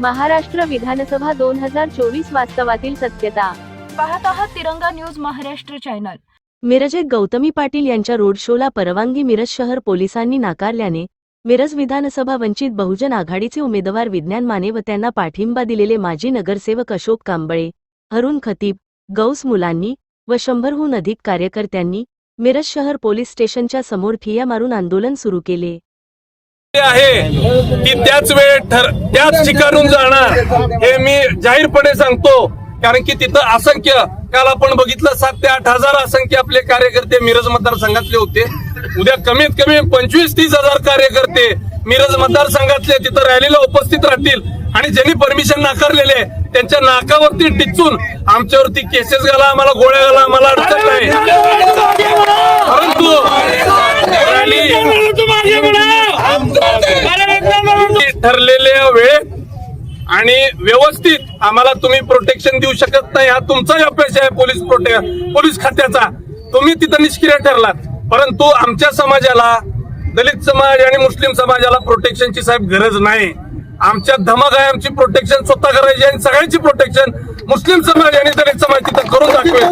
महाराष्ट्र विधानसभा दोन हजार चोवीस वास्तवातील सत्यता. पाहत आहात तिरंगा न्यूज महाराष्ट्र चॅनल. मिरजेत गौतमी पाटील यांच्या रोड शोला परवानगी मिरज शहर पोलिसांनी नाकारल्याने मिरज विधानसभा वंचित बहुजन आघाडीचे उमेदवार विज्ञान माने व त्यांना पाठिंबा दिलेले माजी नगरसेवक अशोक कांबळे हरुण खतीब गौस मुलांनी व शंभरहून अधिक कार्यकर्त्यांनी मिरज शहर पोलीस स्टेशनच्या समोर ठिय्या मारून आंदोलन सुरू केले. आहे ती त्याच वेळ ठर त्याच ठिकाणून जाणार हे मी जाहीरपणे सांगतो. कारण की तिथं असंख्य काल आपण बघितलं सात ते आठ हजार असंख्य आपले कार्यकर्ते मिरज मतदारसंघातले होते. उद्या कमीत कमी पंचवीस तीस हजार कार्यकर्ते मिरज मतदारसंघातले तिथं रॅलीला उपस्थित राहतील. आणि ज्यांनी परमिशन नाकारलेले त्यांच्या नाकावरती टिचून आमच्यावरती केसेस घाला आम्हाला गोळ्या घाला आम्हाला अडचण नाही परंतु रॅली ठरलेल्या वेळेत आणि व्यवस्थित आम्हाला तुम्ही प्रोटेक्शन देऊ शकत नाही. हा तुमचाही अपयश आहे पोलीस प्रोटे पोलीस खात्याचा. तुम्ही तिथं निष्क्रिय ठरलात. परंतु आमच्या समाजाला दलित समाज आणि मुस्लिम समाजाला प्रोटेक्शनची साहेब गरज नाही. आमच्या धमक आहे आमची प्रोटेक्शन स्वतः करायची आणि सगळ्यांची प्रोटेक्शन मुस्लिम समाज आणि दलित समाज तिथं करून दाखवेल.